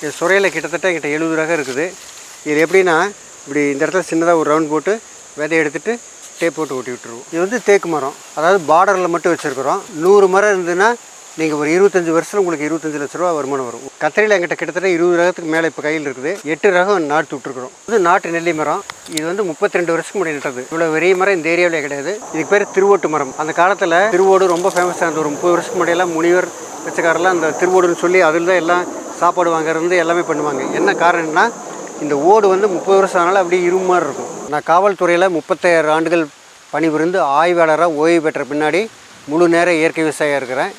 இது சுரையில் கிட்டத்தட்ட எங்கிட்ட எழுபது ரகம் இருக்குது. இது எப்படின்னா இப்படி இந்த இடத்துல சின்னதாக ஒரு ரவுண்ட் போட்டு விதைய எடுத்துகிட்டு டேப் போட்டு ஓட்டி விட்டுருவோம். இது வந்து தேக்கு மரம். அதாவது பார்டரில் மட்டும் வச்சுருக்குறோம். நூறு மரம் இருந்ததுன்னா நீங்கள் ஒரு இருபத்தஞ்சி வருஷம் உங்களுக்கு இருபத்தஞ்சு லட்ச ரூபா வருமானம் வரும். கத்திரியில் எங்கிட்ட கிட்டத்தட்ட இருபது ரகத்துக்கு மேலே இப்போ கையில் இருக்குது. எட்டு ரகம் நாட்டு விட்டுருக்குறோம். இது நாட்டு நெல்லி மரம். இது வந்து முப்பத்தி ரெண்டு வருஷத்துக்கு முன்னாடி நட்டது. இவ்வளோ வெறிய மரம் இந்த ஏரியாவிலே கிடையாது. இதுக்கு பேர் திருவோட்டு மரம். அந்த காலத்தில் திருவோடு ரொம்ப ஃபேமஸ் ஆனது. ஒரு முப்பது வருஷத்துக்கு முன்னாடியெல்லாம் முனிவர் பிச்சைக்காரெல்லாம் அந்த திருவோடுன்னு சொல்லி அதில் தான் எல்லாம் சாப்பாடு வாங்குறது எல்லாமே பண்ணுவாங்க. என்ன காரணம்னா இந்த ஓடு வந்து முப்பது வருஷம் ஆனாலும் அப்படியே இரும்பு மாதிரி இருக்கும். நான் காவல்துறையில் முப்பத்தாயிரம் ஆண்டுகள் பணிபுரிந்து ஆய்வாளராக ஓய்வு பெற்ற பின்னாடி முழு நேர இயற்கை விவசாயியாக இருக்கிறேன்.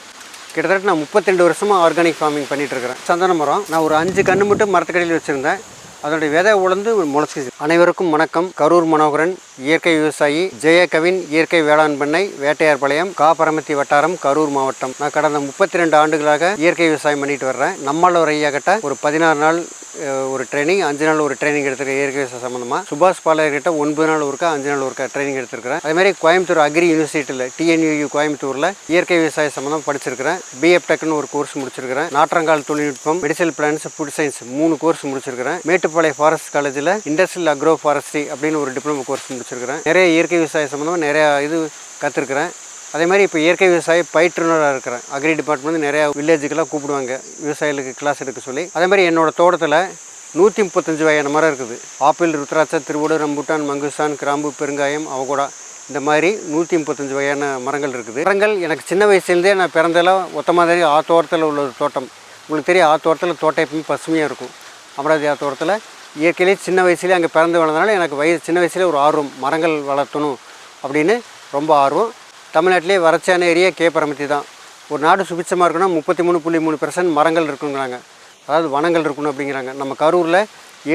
கிட்டத்தட்ட நான் முப்பத்திரெண்டு வருஷமாக ஆர்கானிக் ஃபார்மிங் பண்ணிகிட்டு இருக்கிறேன். சந்தன மரம். நான் ஒரு அஞ்சு கன்று மட்டும் மரத்துக்கடியில் வச்சுருந்தேன். அதனுடைய விதை உழந்து முளைச்சிச்சு அனைவருக்கும் வணக்கம். கரூர் மனோகரன் இயற்கை விவசாயி ஜெய கவின் இயற்கை வேளாண் பண்ணை வேட்டையார் பாளையம் காப்பரமத்தி வட்டாரம் கரூர் மாவட்டம். நான் கடந்த முப்பத்தி ரெண்டு ஆண்டுகளாக இயற்கை விவசாயம் பண்ணிட்டு வர்றேன். நம்மளோட ஐயா கிட்ட ஒரு பதினாறு நாள் ஒரு ட்ரைனிங் அஞ்சு நாள் ஒரு ட்ரைனிங் எடுத்திருக்கேன் இயற்கை விவசாயம் சம்மந்தமாக சுபாஷ் பாலையர் கிட்ட ஒன்பது நாள் ஒருக்கா அஞ்சு நாள் ஒருக்கா ட்ரைனிங் எடுத்திருக்கிறேன். அதே மாதிரி கோயம்புத்தூர் அக்ரி யூனிவர்சிட்டியில் டிஎன்யூ கோயம்புத்தூரில் இயற்கை விவசாய சம்மந்தம் படிச்சிருக்கிறேன். பிஎஃப் டெக்னு ஒரு கோர்ஸ் முடிச்சிருக்கிறேன். நாற்றங்கால் தொழில்நுட்பம் மெடிசல் பிளான்ஸ் ஃபுட் சயின்ஸ் மூணு கோர்ஸ் முடிச்சிருக்கிறேன். மேட்டுப்பாளையம் ஃபாரஸ்ட் காலேஜில் இண்டஸ்ட்ரியல் அக்ரோ ஃபாரஸ்ட்ரி அப்படின்னு ஒரு டிப்ளமோ கோர்ஸ் முடிச்சிருக்கிறேன் நிறைய இயற்கை விவசாய சம்மந்தமாக நிறையா இது கற்றுருக்குறேன் அதே மாதிரி இப்போ இயற்கை விவசாய பயிற்றுனராக இருக்கிறேன். அக்ரி டிபார்ட்மெண்ட் நிறையா வில்லேஜுக்கெல்லாம் கூப்பிடுவாங்க. விவசாயிகளுக்கு கிளாஸ் எடுக்க சொல்லி. அதே மாதிரி என்னோட தோட்டத்தில் நூற்றி முப்பத்தஞ்சு வகையான மரம் இருக்குது. ஆப்பிள் ருத்ராட்சை திருவோடு ரம்புட்டான் மங்குசான் கிராம்பு பெருங்காயம் அவகோடா இந்த மாதிரி நூற்றி முப்பத்தஞ்சு வகையான மரங்கள் இருக்குது. மரங்கள் எனக்கு சின்ன வயசுலேருந்தே நான் பிறந்தெல்லாம் ஒத்த மாதிரி ஆத்தோரத்தில் உள்ள ஒரு தோட்டம். உங்களுக்கு தெரியும் ஆத்தோரத்தில் தோட்டம் எப்பவுமே பசுமையாக இருக்கும். அமராவதி ஆத்தோரத்தில் இயற்கையிலே சின்ன வயசுலேயே அங்கே பிறந்து வளர்ந்தனால எனக்கு வயசு சின்ன வயசுலேயே ஒரு ஆர்வம் மரங்கள் வளர்த்தணும் அப்படின்னு ரொம்ப ஆர்வம். தமிழ்நாட்டிலே வறட்சியான ஏரியா கே பரமத்தி தான். ஒரு நாடு சுபிச்சமாக இருக்குன்னா முப்பத்தி மூணு புள்ளி மூணு பெர்சன்ட் மரங்கள் இருக்குங்கிறாங்க. அதாவது வனங்கள் இருக்கணும் அப்படிங்கிறாங்க. நம்ம கரூரில்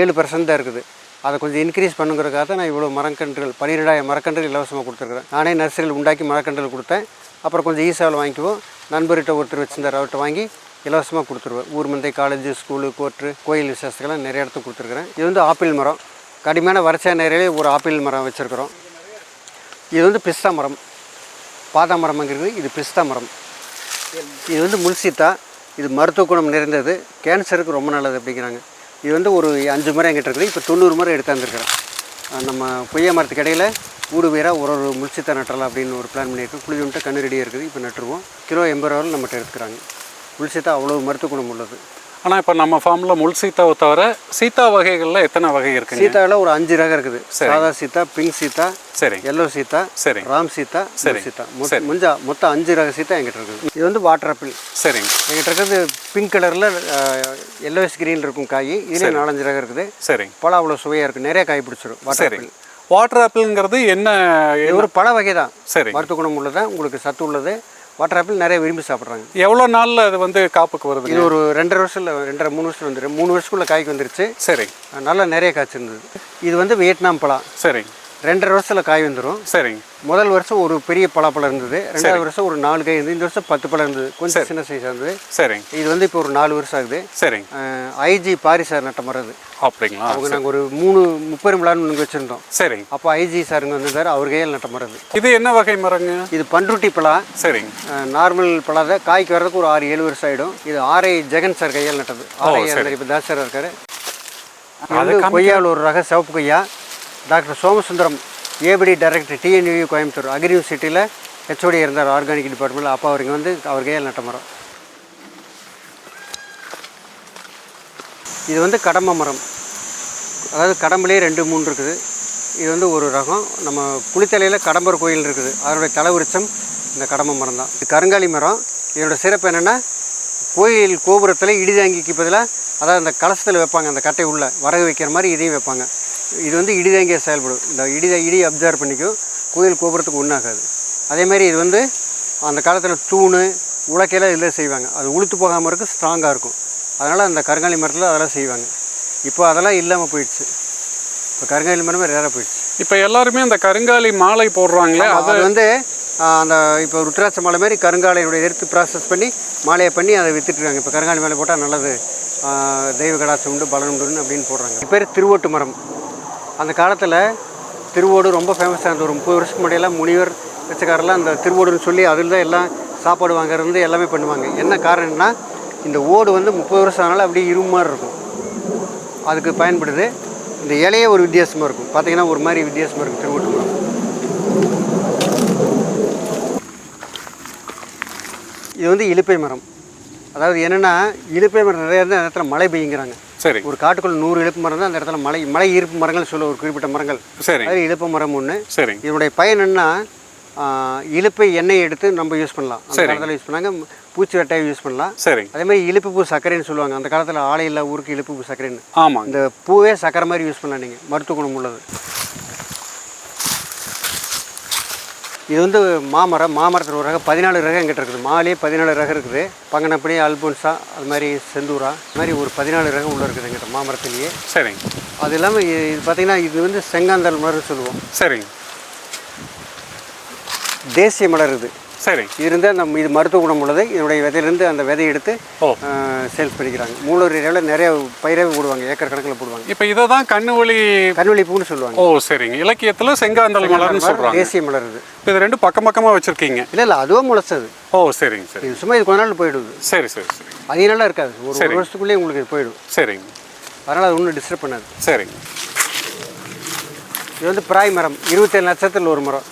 ஏழு பெர்சன்ட் தான் இருக்குது. அதை கொஞ்சம் இன்க்ரீஸ் பண்ணுங்கிறதுக்காக தான் நான் இவ்வளோ மரக்கன்றுகள் பன்னிரெண்டாயிரம் மரக்கன்றுகள் இலவசமாக கொடுத்துருக்குறேன். நானே நர்சரியில் உண்டாக்கி மரக்கன்றுகள் கொடுத்தேன். அப்புறம் கொஞ்சம் ஈஸாவில் வாங்கிக்குவோம். நண்பர்கிட்ட ஒருத்தர் வச்சிருந்தார். அவர்கிட்ட வாங்கி இலவசமாக கொடுத்துருவேன். ஊர் மந்தை காலேஜ் ஸ்கூலு கோர்ட்டு கோயில் விசேஷத்துக்கெல்லாம் நிறைய இடத்துக்கு கொடுத்துருக்குறேன். இது வந்து ஆப்பிள் மரம். கடுமையான வறட்சியாக நிறையவே ஒரு ஆப்பிள் மரம் வச்சுருக்குறோம். இது வந்து பிஸ்தா மரம். பாதா மரம்ங்கிறது இது பிஸ்தா மரம். இது வந்து முல்சித்தா. இது மருத்துவ குணம் நிறைந்தது. கேன்சருக்கு ரொம்ப நல்லது அப்படிங்கிறாங்க. இது வந்து ஒரு அஞ்சு மரம் எங்கிட்ட இருக்குது. இப்போ தொண்ணூறு மரம் எடுத்தாந்துருக்கிறேன் நம்ம கொய்யா மரத்துக்கு இடையில் ஊடு வீராக ஒரு ஒரு முல்சித்தா நட்டலாம் அப்படின்னு ஒரு பிளான் பண்ணியிருக்கோம். குழி விட்டு கண்ணு ரெடியாக இருக்குது. இப்போ நட்டுருவோம். கிலோ எண்பது ரூபாவில் நம்மகிட்ட எடுத்துக்கிறாங்க. முல்சித்தா அவ்வளோ மருத்துவ குணம் உள்ளது. ஆனால் இப்போ நம்ம ஃபார்மில் முள் சீத்தாவை தவிர சீத்தா வகைகளில் எத்தனை வகை இருக்குங்க? சீத்தாவில் ஒரு அஞ்சு ரகம் இருக்குது. சாதா சீத்தா பிங்க் சீத்தா சரி. எல்லோ சீத்தா சரி. ராம் சீத்தா சரி. சீத்தா. முஞ்சா மொத்தம் அஞ்சு ரக சீத்தா எங்கிட்ட இருக்குது. இது வந்து வாட்டர் ஆப்பிள் சரிங்க. எங்கிட்ட இருக்கிறது பிங்க் கலரில் எல்லோஸ் கிரீன் இருக்கும் காய். இதுலேயே நாலஞ்சு ரகம் இருக்குது. சரிங்க பழம் அவ்வளோ சுவையாக இருக்கும் நிறைய காய் பிடிச்சிரும். வாட்டர் சரி. வாட்டர் ஆப்பிள்ங்கிறது என்ன ஒரு பழ வகை தான் சரி. மருத்துவ குணம் உள்ளது. உங்களுக்கு சத்து உள்ளது. வாட்டர் ஆப்பிள் நிறைய விரும்பி சாப்பிட்றாங்க. எவ்வளோ நாளில் அது வந்து காப்புக்கு வருதுங்க இது ஒரு ரெண்டரை வருஷத்தில் ரெண்டரை மூணு வருஷம் வந்துடும் மூணு வருஷத்துக்குள்ள காய்க்கு வந்துருச்சு. சரி. நல்லா நிறைய காய்ச்சிருந்தது. இது வந்து வியட்நாம் பழம். சரி. ரெண்டரை வருஷத்தில் காய் வந்துடும் சரிங்க. முதல் வருஷம் ஒரு பெரிய பலாப்பழம் இருந்தது. ரெண்டாவது வருஷம் ஒரு நாலு காய் இருந்தது. இந்த வருஷம் பத்து பழம் இருந்தது. கொஞ்சம் சின்ன சைஸ் இருந்தது. சரிங்க. இது வந்து இப்போ ஒரு நாலு வருஷம் ஆகுது. சரிங்க. ஐஜி பாரிசார் நட்ட மரம் அப்படிங்களா? அவங்க நாங்கள் ஒரு மூணு முப்பெரும் விழான்னு ஒன்று வச்சுருந்தோம். சரிங்க. அப்போ ஐஜி சாருங்க வந்திருந்தார். அவர் கையில் நட்ட மரம் இது என்ன வகை மரங்க? இது பண்ருட்டி பலா. சரிங்க. நார்மல் பலா தான் காய்க்கு வர்றதுக்கு ஒரு ஆறு ஏழு வருஷம் ஆகிடும் இது ஆர்ஐ ஜெகன் சார் கையால் நட்டது. ஆர்ஐ இப்போ தாஸ் சார் இருக்காரு. கொய்யாவில் ஒரு ரக சிவப்பு கொய்யா. Doctor Somasundaram ABD director TNU Coimbatore agri யூனிவர்சிட்டியில் ஹெச்ஓடி இருந்தார் ஆர்கானிக் டிபார்ட்மெண்ட்டில் அப்போ அவருக்கு வந்து அவர் கையில் நட்ட மரம். இது வந்து கடம்ப மரம். அதாவது கடம்புலேயே ரெண்டு மூணு இருக்குது. இது வந்து ஒரு ரகம். நம்ம குளித்தலையில் கடம்பர் கோயில் இருக்குது. அதனுடைய தலைவிருச்சம் இந்த கடம்ப மரம் தான். இது கருங்காலி மரம். இதோட சிறப்பு என்னென்னா கோயில் கோபுரத்தில் இடிதாங்கிக்கு பதிலாக அதாவது அந்த கலசத்தில் வைப்பாங்க அந்த கட்டை உள்ளே வரகு வைக்கிற மாதிரி இதையும் வைப்பாங்க. இது வந்து இடிதாங்கிய செயல்படும். இந்த இடி இடி அப்சர்வ் பண்ணிக்கும். கோயில் கோபுரத்துக்கு ஒன்றாகாது அதே மாதிரி இது வந்து அந்த காலத்தில் தூண் உலக்கையெல்லாம் இதில் செய்வாங்க. அது உளுத்து போகாமல் இருக்கும் ஸ்ட்ராங்காக இருக்கும். அதனால் அந்த கருங்காலி மரத்தில் அதெல்லாம் செய்வாங்க. இப்போ அதெல்லாம் இல்லாமல் போயிடுச்சு. இப்போ கருங்காலி மரமே ரேராக போயிடுச்சு. இப்போ எல்லாருமே அந்த கருங்காலி மாலை போடுறாங்களே அது வந்து அந்த இப்போ ருத்ராட்ச மாலை மாதிரி கருங்காலையுடைய எடுத்து ப்ராசஸ் பண்ணி மாலையை பண்ணி அதை வித்துட்டுருக்காங்க இப்போ கருங்காலி மாலை போட்டால் நல்லது. தெய்வ கடாட்சம் உண்டு பலன் உண்டுன்னு அப்படின்னு போடுறாங்க. இது பேர் திருவோட்டு மரம். அந்த காலத்தில் திருவோடு ரொம்ப ஃபேமஸாக இருந்தது ஒரு முப்பது வருஷத்துக்கு முன்னாடியெல்லாம் முனிவர் பிச்சைக்காரெல்லாம் அந்த திருவோடுன்னு சொல்லி அதில் தான் எல்லாம் சாப்பாடு வாங்குறது எல்லாமே பண்ணுவாங்க. என்ன காரணம்னா இந்த ஓடு வந்து முப்பது வருஷம் ஆனாலும் அப்படியே இரும்பு மாதிரி இருக்கும். அதுக்கு பயன்படுது. இந்த இலையே ஒரு வித்தியாசமாக இருக்கும். பார்த்திங்கன்னா ஒரு மாதிரி வித்தியாசமாக இருக்கும் திருவோட்டு மரம் இது வந்து இலுப்பை மரம். அதாவது என்னென்னா இலுப்பை மரம் நிறைய இருந்தால் அந்த இடத்துல மழை பெய்யுங்கிறாங்க. சரி. ஒரு காட்டுக்குள்ள நூறு இழுப்பு மரம் தான் அந்த இடத்துல மலை மலை ஈர்ப்பு மரங்கள் சொல்ல ஒரு குறிப்பிட்ட மரங்கள். சரி. அது இழுப்பு மரம் ஒன்று சரி. இதனுடைய பயன் என்ன இழுப்பை எண்ணெய் எடுத்து நம்ம யூஸ் பண்ணலாம். அந்த காலத்தில் யூஸ் பண்ணாங்க பூச்சி வெட்டையை யூஸ் பண்ணலாம். சரி. அதே மாதிரி இழுப்பு பூ சர்க்கரைன்னு சொல்லுவாங்க. அந்த காலத்தில் ஆலை இல்லா ஊருக்கு இழுப்பு பூ சர்க்கரைன்னு. ஆமாங்க. இந்த பூவே சக்கரை மாதிரி யூஸ் பண்ணலாம் நீங்கள் மருத்துவ குணம் உள்ளது. இது வந்து மாமரம் மாமரத்தில் ஒரு ரகம் பதினாலு ரகம் எங்கிட்ட இருக்குது. மாலே பதினாலு ரகம் இருக்குது. பங்கனப்படி அல்போன்சா அது மாதிரி செந்தூரா அது மாதிரி ஒரு பதினாலு ரகம் உள்ள இருக்குது எங்கிட்ட மாமரத்திலேயே. சரிங்க. அது இல்லாமல் இது இது பார்த்தீங்கன்னா இது வந்து செங்காந்தல் மலர்னு சொல்லுவோம். சரிங்க. தேசிய மலர் இது. சரி. இது இருந்தால் நம்ம இது மருத்துவ குணம் உள்ளது இதனுடைய விதையிலேருந்து அந்த விதையை எடுத்து சேல்ஸ் பண்ணிக்கிறாங்க. மூலூர் ஏரியாவில் நிறைய பயிரவே போடுவாங்க ஏக்கர் கணக்கில் போடுவாங்க. இப்போ இதை தான் கண்ணு ஒளி கண்வெளி பூன்னு சொல்லுவாங்க. ஓ சரிங்க. இலக்கியத்தில் செங்காந்தல் மலர்னு சொல்கிறாங்க தேசிய மலர் இது. இப்போ இது ரெண்டு பக்கம் பக்கமாக வச்சுருக்கீங்க. இல்லை இல்லை அதுவும் முளைச்சது. ஓ சரிங்க சரி. இது சும்மா இது கொஞ்ச நாள் போயிடுது. சரி சரி சரி. அதிக நாளாக இருக்காது. ஒரு வருஷத்துக்குள்ளேயே உங்களுக்கு இது போயிடும். சரிங்க. அதனால் அது ஒன்றும் டிஸ்டர்ப் பண்ணாது. சரிங்க. இது வந்து பிராய் மரம். இருபத்தேழு நட்சத்திரத்தில் ஒரு மரம்.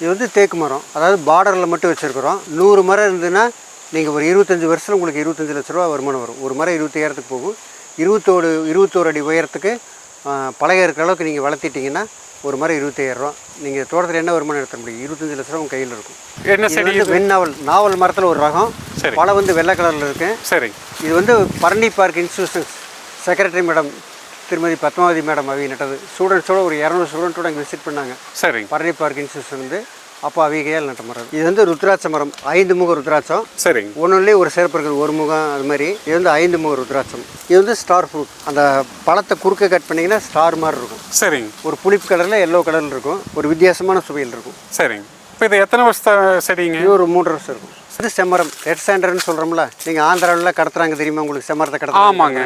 இது வந்து தேக்கு மரம். அதாவது பார்டரில் மட்டும் வச்சுருக்குறோம். நூறு மரம் இருந்ததுன்னா நீங்கள் ஒரு இருபத்தஞ்சி வருஷத்தில் உங்களுக்கு இருபத்தஞ்சி லட்ச ரூபா வருமானம் வரும். ஒரு மரம் இருபத்தாயிரத்துக்கு போகும். இருபத்தோடு இருபத்தோரு அடி உயரத்துக்கு பலகை இருக்கிற அளவுக்கு நீங்கள் வளர்த்திட்டிங்கன்னா ஒரு மரம் இருபத்தாயிரரூவா நீங்கள் தோட்டத்தில் என்ன வருமானம் எடுத்த முடியும்? இருபத்தஞ்சி லட்ச ரூபா உங்கள் கையில் இருக்கும். என்ன செடி வந்து வெண்ணாவல் நாவல் மரத்தில் ஒரு ரகம். சரி. பழம் வந்து வெள்ளை கலரில் இருக்குது சரிங்க இது வந்து Bharani park institutions secretary madam திருமதி பத்மாவதி மேடம் அவங்க நட்டது. ஸ்டூடெண்ட்ஸோட ஒரு இரநூறு ஸ்டூடெண்ட்டோட அங்கே விசிட் பண்ணாங்க. சரிங்க. பரணி பார்க் இன்ஸ்டியூஷன் வந்து அப்போ அவிகையால் நட்ட மரம். இது வந்து ருத்ராட்ச மரம். ஐந்து முக ருத்ராட்சம். சரிங்க. ஒன்றுலேயே ஒரு சிறப்பு இருக்குது ஒரு முகம் அது மாதிரி. இது வந்து ஐந்து முக ருத்ராட்சம். இது வந்து ஸ்டார் ஃப்ரூட் அந்த பழத்தை குறுக்க கட் பண்ணிங்கன்னா ஸ்டார் மாதிரி இருக்கும். சரிங்க. ஒரு புளிப்பு கலரில் எல்லோ கலரில் இருக்கும். ஒரு வித்தியாசமான சுவையில் இருக்கும். சரிங்க. இப்போ இது எத்தனை வருஷத்த செடிங்க? இது ஒரு மூன்று வருஷம் இருக்கும். இது செம்மரம். ரெட் சாண்டர்னு சொல்கிறோம்ல நீங்கள் ஆந்திராவில் கடத்துறாங்க தெரியுமா உங்களுக்கு? செம்மரத்தை கடத்துறாங்க. ஆமாங்க.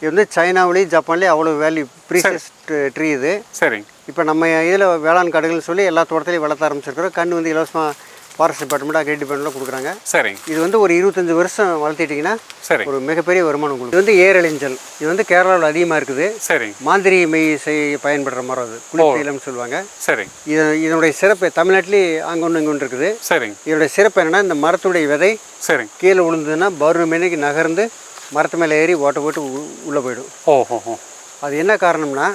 இது வந்து சைனாவிலையும் ஜப்பான்லேயும் அவ்வளோ வேல்யூ ப்ரீசியஸ் ட்ரீ இது. சரிங்க இப்போ நம்ம இதில் வேளாண் காடுகள்னு சொல்லி எல்லா தோட்டத்திலையும் வளர்த்த ஆரம்பிச்சிருக்கிறோம். கன்று வந்து இலவசமாக ஃபாரஸ்ட் டிபார்ட்மெண்ட் அக்ரி டிபார்ட்மெண்ட்டில் கொடுக்குறாங்க. சரிங்க இது வந்து ஒரு இருபத்தஞ்சி வருஷம் வளர்த்திட்டிங்கன்னா சரி. ஒரு மிகப்பெரிய வருமானம் உங்களுக்கு இது வந்து ஏரழிஞ்சல் இது வந்து கேரளாவில் அதிகமாக இருக்குது. சரிங்க மாந்திரி மெய் செய்ய பயன்படுற மரம் அது. குளிர்த்தீலம்னு சொல்லுவாங்க. சரிங்க இது இதனுடைய சிறப்பு தமிழ்நாட்டிலேயே அங்கே ஒன்று இங்கே ஒன்று இருக்குது. சரிங்க இதோடைய சிறப்பு என்னன்னா இந்த மரத்துடைய விதை சரிங்க கீழே விழுந்ததுன்னா பௌர்ணமிக்கு நகர்ந்து மரத்து மேலே ஏறி ஓட்ட போட்டு உள்ளே போயிடும். ஓ ஹோ ஹோ அது என்ன காரணம்னா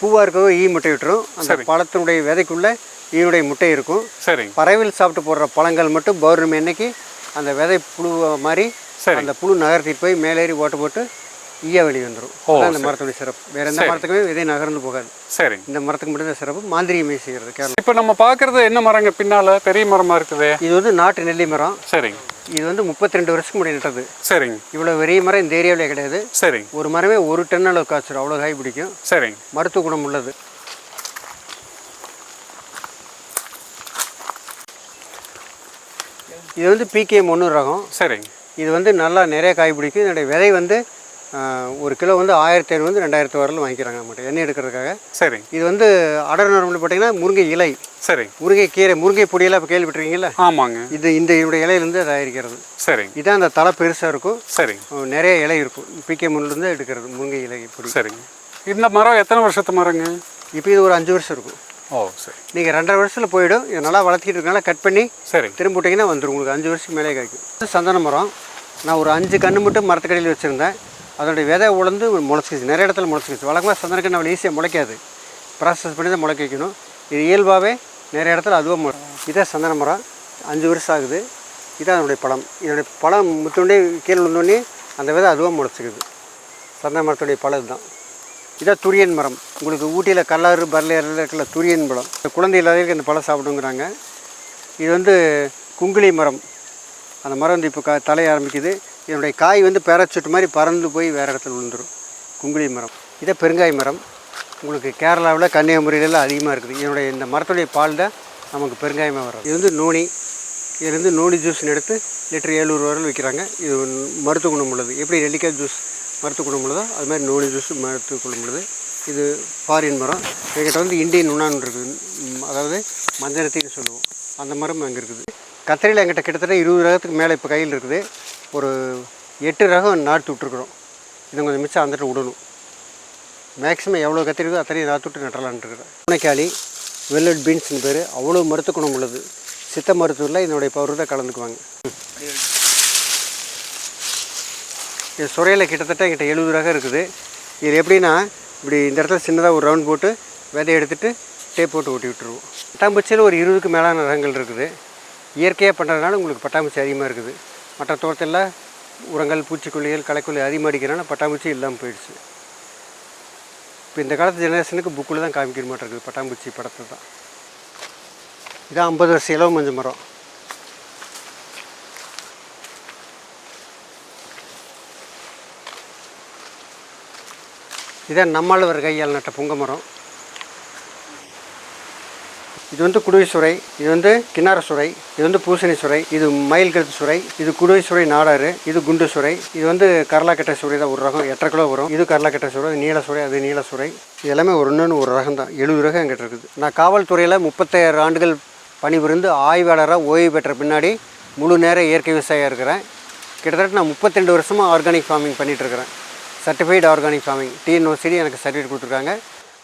பூவாக இருக்கவோ ஈ முட்டை விட்டுரும். அந்த பழத்தினுடைய விதைக்குள்ளே ஈனுடைய முட்டை இருக்கும். சரிங்க பறவைகள் சாப்பிட்டு போடுற பழங்கள் மட்டும் பௌர்ணமி அன்னைக்கு அந்த விதை புழு மாதிரி சரி. அந்த புழு நகர்த்திட்டு போய் மேலேறி ஓட்ட போட்டு ஈயா வெளியே வந்துடும் அதான் இந்த மரத்துடைய சிறப்பு. வேற எந்த மரத்துக்குமே விதை நகர்ந்து போகாது. சரிங்க இந்த மரத்துக்கு மட்டும் தான் சிறப்பு. மாந்திரிகமை செய்கிறது. இப்போ நம்ம பார்க்குறது என்ன மரங்க பின்னால்? பெரிய மரமாக இருக்குதே? இது வந்து நாட்டு நெல்லி மரம் சரிங்க இது வந்து முப்பத்தி ரெண்டு வருஷத்துக்கு முன்னாடி நட்டது சரிங்க. இவ்வளோ பெரிய மரம் இந்த ஏரியாவிலே கிடையாது. சரிங்க. ஒரு மரமே ஒரு டன் அளவு காய்ச்சிடும் அவ்வளோ காய் பிடிக்கும். சரிங்க. மருத்துவ குணம் உள்ளது. இது வந்து பிகேஎம் ஒன்று ரகம். சரிங்க. இது வந்து நல்லா நிறைய காய் பிடிக்கும். இதனுடைய விதை வந்து ஒரு கிலோ வந்து ஆயிரத்தி ஐநூறு ரெண்டாயிரத்து வரலும் வாங்கிக்கிறாங்க நம்மகிட்ட எண்ணெய் எடுக்கிறதுக்காக. சரிங்க இது வந்து அடர் நரம்புல பார்த்தீங்கன்னா முருங்கை இலை. சரிங்க முருங்கை கீரை முருங்கை பொடியெல்லாம் இப்போ கேள்விப்பட்டிருக்கீங்களா? ஆமாங்க. இது இந்த இதனுடைய இலையிலேருந்து தயாரிக்கிறது சரிங்க இதான் அந்த தலை பெருசாக இருக்கும். அஹ் நிறைய இலை இருக்கும். பிகே முன்னிலேருந்து எடுக்கிறது முருங்கை இலை பொடி. சரிங்க இந்த மரம் எத்தனை வருஷத்து மரங்க? இப்போ இது ஒரு அஞ்சு வருஷம் இருக்கும். ஓ சரி. நீங்கள் ரெண்டரை வருஷத்தில் போயிடும். இது நல்லா வளர்த்திட்டு இருக்கனால கட் பண்ணி சரிங்க திரும்ப விட்டிங்கன்னா வந்துடும் உங்களுக்கு அஞ்சு வருஷத்துக்கு மேலே காய்க்கும். சந்தன மரம். நான் ஒரு அஞ்சு கன்று மட்டும் மரத்துக்கடியில் வச்சுருந்தேன். அதனுடைய விதை உழந்து முளைச்சிக்கிச்சு நிறைய இடத்துல முளைச்சிக்கிச்சு வழக்கமாக சந்தன நம்ம ஈஸியாக முளைக்காது. ப்ராசஸ் பண்ணி தான் முளைக்க வைக்கணும். இது இயல்பாகவே நிறைய இடத்துல அதுவும் முளை இதே சந்தன மரம் அஞ்சு வருஷம் ஆகுது. இதான் அதனுடைய பழம். இதனுடைய பழம் முத்தோண்டே கீழே விழுந்தோடனே அந்த விதை அதுவாக முளைச்சிக்குது சந்தன மரத்துடைய பழம் இதுதான். இதான் துரியன் மரம். உங்களுக்கு ஊட்டியில் கல்லாறு பர்லையரில் இருக்கிற துரியன் பழம். இந்த குழந்தை இல்லாதவங்களுக்கு இந்த பழம் சாப்பிடுங்கிறாங்க இது வந்து குங்குளி மரம். அந்த மரம் வந்து இப்போ க தலைய ஆரம்பிக்குது. இதனுடைய காய் வந்து பேரச்சூட் மாதிரி பறந்து போய் வேறு இடத்துல விழுந்துடும் குங்குளி மரம். இதே பெருங்காய் மரம். உங்களுக்கு கேரளாவில் கன்னியாகுமரியிலலாம் அதிகமாக இருக்குது. இதனுடைய இந்த மரத்துடைய பால் தான் நமக்கு பெருங்காயமாக வரும் இது வந்து நோனி. இதுலேருந்து நோனி ஜூஸ்னு எடுத்து லிட்டர் ஏழ்நூறு வரையில் விற்கிறாங்க. இது மருத்துவ குணம் உள்ளது. எப்படி நெல்லிக்காய் ஜூஸ் மருத்துவ குணம் உள்ளதோ அது மாதிரி நோனி ஜூஸ் மருத்துவ குணம் உள்ளது. இது ஃபாரின் மரம். எங்கிட்ட வந்து இந்தியன் உண்ணான்னு இருக்குது. அதாவது மஞ்சனத்தின்னு சொல்லுவோம். அந்த மரம் அங்கே இருக்குது. கத்திரியில் எங்கிட்ட கிட்டத்தட்ட இருபது ரகத்துக்கு மேலே இப்போ கையில் இருக்குது. ஒரு எட்டு ரகம் நாற்று விட்ருக்குறோம் இதை கொஞ்சம் மிச்சம் வந்துட்டு விடணும். மேக்ஸிமம் எவ்வளோ கத்திரிக்கோ அத்தனையும் நாற்று விட்டு நட்டலான்ட்டுருக்குறேன் பூனைக்காளி வெல்லட் பீன்ஸ்னு பேர். அவ்வளோ மருத்துவ குணம் உள்ளது. சித்த மருத்துவரில் இதனுடைய பவுடர் தான் கலந்துக்குவாங்க. இது சுரையில் கிட்டத்தட்ட எங்கிட்ட எழுபது ரகம் இருக்குது. இது எப்படின்னா இப்படி இந்த இடத்துல சின்னதாக ஒரு ரவுண்ட் போட்டு விதை எடுத்துகிட்டு டேப் போட்டு ஓட்டி விட்டுருவோம். பட்டாம்பூச்சியில் ஒரு இருபதுக்கு மேலான ரகங்கள் இருக்குது. இயற்கையாக பண்ணுறதுனால உங்களுக்கு பட்டாம்பூச்சி அதிகமாக இருக்குது. மற்ற தோட்டத்தில் உரங்கள் பூச்சிக்கொல்லிகள் களைக்கொல்லி அதிகமாக அடிக்கிறனால பட்டாம்பூச்சி இல்லாமல் போயிடுச்சு. இப்போ இந்த காலத்து ஜெனரேஷனுக்கு புக்கில் தான் காமிக்கிற மாட்டேங்குது பட்டாம்பூச்சி படத்தை தான். இதான் ஐம்பது வருஷம் இலவ மஞ்சள் மரம். இதான் நம்மளவர் கையால் நட்ட புங்க மரம். இது வந்து குடுவை சுரை இது வந்து கிணார சுரை இது வந்து பூசணி சுரை இது மயில்கழுத்து சுரை இது குடுவை சுரை நாடாறு இது குண்டு சுரை இது வந்து கரலாக்கட்டை சுரை தான் ஒரு ரகம் எட்டரை கிலோ வரும். இது கரலாக்கட்டை சுரை இது நீல சுரை அது நீல சுரை. இது எல்லாமே ஒரு ஒன்று ஒரு ரகம் தான். எழுபது ரகம் எங்கிட்ட இருக்குது. நான் காவல்துறையில் முப்பத்தாயிரம் ஆண்டுகள் பணிபுரிந்து ஆய்வாளராக ஓய்வு பெற்ற பின்னாடி முழு நேர இயற்கை விவசாயியாக இருக்கிறேன். கிட்டத்தட்ட நான் முப்பத்திரெண்டு வருஷமாக ஆர்கானிக் ஃபார்மிங் பண்ணிகிட்ருக்கிறேன் சர்டிஃபைடு ஆர்கானிக் ஃபார்மிங் டிஎன்ஓசிடி எனக்கு சர்டிஃபிகேட் கொடுத்துருக்காங்க.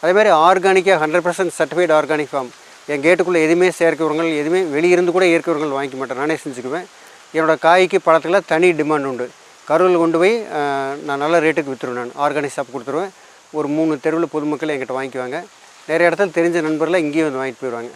அதேமாதிரி ஆர்கானிக்காக hundred percent certified organic farm என் கேட்டுக்குள்ளே எதுவுமே செயற்கை உரங்கள் எதுவுமே வெளியிருந்து கூட இயற்கை உரங்கள் வாங்கிக்க மாட்டேன். நானே செஞ்சுக்குவேன். என்னோடய காய்க்கு பழத்துக்கெல்லாம் தனி டிமாண்ட் உண்டு. கருவில் கொண்டு போய் நான் நல்ல ரேட்டுக்கு விற்றுருவேன் நான். ஆர்கானிக் ஷாப் கொடுத்துருவேன். ஒரு மூணு தெருவில் பொதுமக்கள் என்கிட்ட வாங்கிக்குவாங்க. நிறைய இடத்துல தெரிஞ்ச நண்பர்லாம் இங்கேயும் வந்து வாங்கிட்டு போயிடுவாங்க.